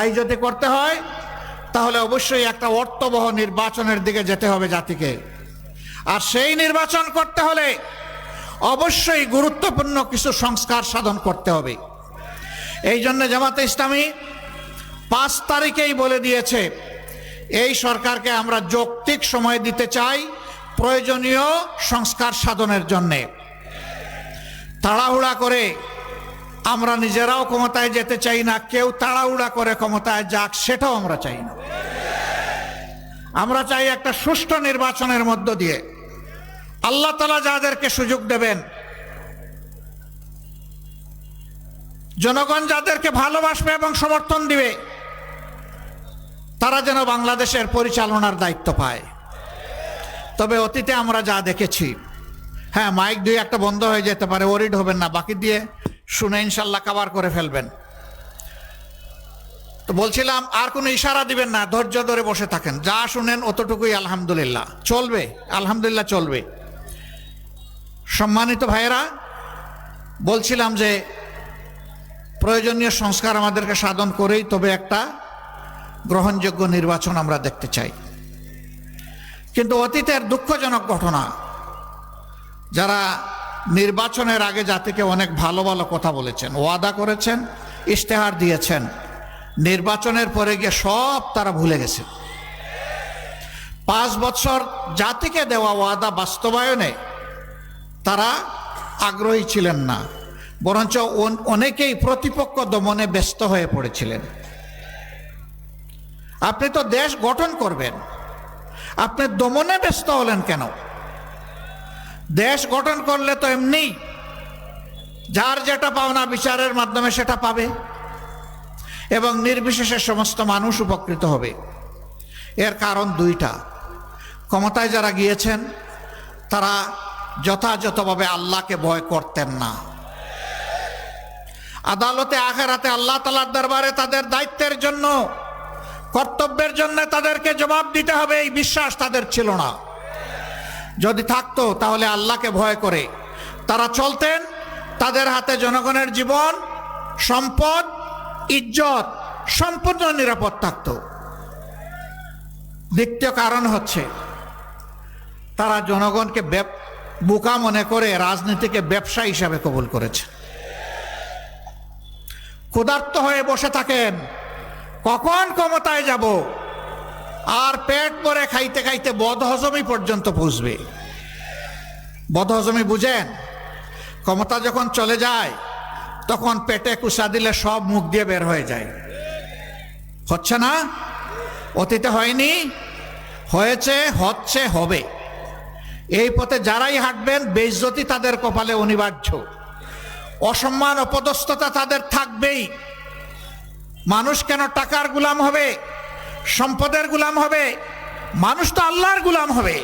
তাই যদি করতে হয়, তাহলে অবশ্যই একটা অর্থবহ নির্বাচনের দিকে যেতে হবে জাতিকে। আর সেই নির্বাচন করতে হলে অবশ্যই গুরুত্বপূর্ণ কিছু সংস্কার সাধন করতে হবে। এই জন্য জামাতে ইসলামী পাঁচ তারিখেই বলে দিয়েছে, এই সরকারকে আমরা যৌক্তিক সময় দিতে চাই প্রয়োজনীয় সংস্কার সাধনের জন্যে। তাড়াহুড়া করে আমরা নিজেরাও ক্ষমতায় যেতে চাই না, কেউ তাড়াউড়া করে ক্ষমতায় যাক, সেটাও আমরা চাই না। আমরা চাই একটা সুষ্ঠু নির্বাচনের মধ্য দিয়ে আল্লাহ তালা যাদেরকে সুযোগ দেবেন, জনগণ যাদেরকে ভালোবাসবে এবং সমর্থন দিবে, তারা যেন বাংলাদেশের পরিচালনার দায়িত্ব পায়। তবে অতীতে আমরা যা দেখেছি হ্যাঁ মাইক দুই একটা বন্ধ হয়ে যেতে পারে, ওরিড হবেন না, বাকি দিয়ে শুনে ইনশাল্লাহ কাবার করে ফেলবেন। তো বলছিলাম, আর কোনো ইশারা দিবেন না, ধৈর্য ধরে বসে থাকেন। যা শুনেন অতটুকুই আলহামদুলিল্লাহ। চলবে আলহামদুলিল্লাহ চলবে। সম্মানিত ভাইয়েরা, বলছিলাম যে প্রয়োজনীয় সংস্কার আমাদেরকে সাধন করেই তবে একটা গ্রহণযোগ্য নির্বাচন আমরা দেখতে চাই। কিন্তু অতীতের দুঃখজনক ঘটনা, যারা নির্বাচনের আগে জাতিকে অনেক ভালো ভালো কথা বলেছেন, ওয়াদা করেছেন, ইশতেহার দিয়েছেন। নির্বাচনের পরে গিয়ে সব তারা ভুলে গেছে। পাঁচ বছর জাতিকে দেওয়া ওয়াদা বাস্তবায়নে তারা আগ্রহী ছিলেন না, বরঞ্চ অন- অনেকেই প্রতিপক্ষ দমনে ব্যস্ত হয়ে পড়েছিলেন। আপনি তো দেশ গঠন করবেন, আপনি দমনে ব্যস্ত হলেন কেন? দেশ গঠন করলে তো এমনি যার যেটা পাওনা বিচারের মাধ্যমে সেটা পাবে এবং নির্বিশেষে সমস্ত মানুষ উপকৃত হবে। এর কারণ দুইটা। ক্ষমতায় যারা গিয়েছেন, তারা যথাযথভাবে আল্লাহকে ভয় করতেন না। আদালতে, আখেরাতে আল্লাহ তালার দরবারে তাদের দায়িত্বের জন্য, কর্তব্যের জন্য তাদেরকে জবাব দিতে হবে, এই বিশ্বাস তাদের ছিল না। যদি থাকতো, তাহলে আল্লাহকে ভয় করে। তারা চলতেন, তাদের হাতে জনগণের জীবন, সম্পদ, ইজ্জত সম্পূর্ণ নিরাপদ থাকতো। দ্বিতীয় কারণ হচ্ছে, তারা জনগণকে বোকা মনে করে রাজনীতিকে ব্যবসা হিসাবে কবুল করেছে। ক্ষুধার্ত হয়ে বসে থাকেন, কখন ক্ষমতায় যাব? আর পেট ভরে খাইতে খাইতে বদহজমি পর্যন্ত পুষবে। বদহজমি বুঝেন? ক্ষমতা যখন চলে যায়, তখন পেটে কুসা দিলে সব মুখ দিয়ে বের হয়ে যায়। হচ্ছে না? অতীতে হয়নি, হয়েছে, হচ্ছে, হবে। এই পথে যারাই হাঁটবেন, বেইজ্জতি তাদের কপালে অনিবার্য। অসম্মান, অপদস্থতা তাদের থাকবেই। মানুষ কেন টাকার গুলাম হবে? সম্পদের গুলাম হবে মানুষ তো আল্লাহর গুলাম হবে।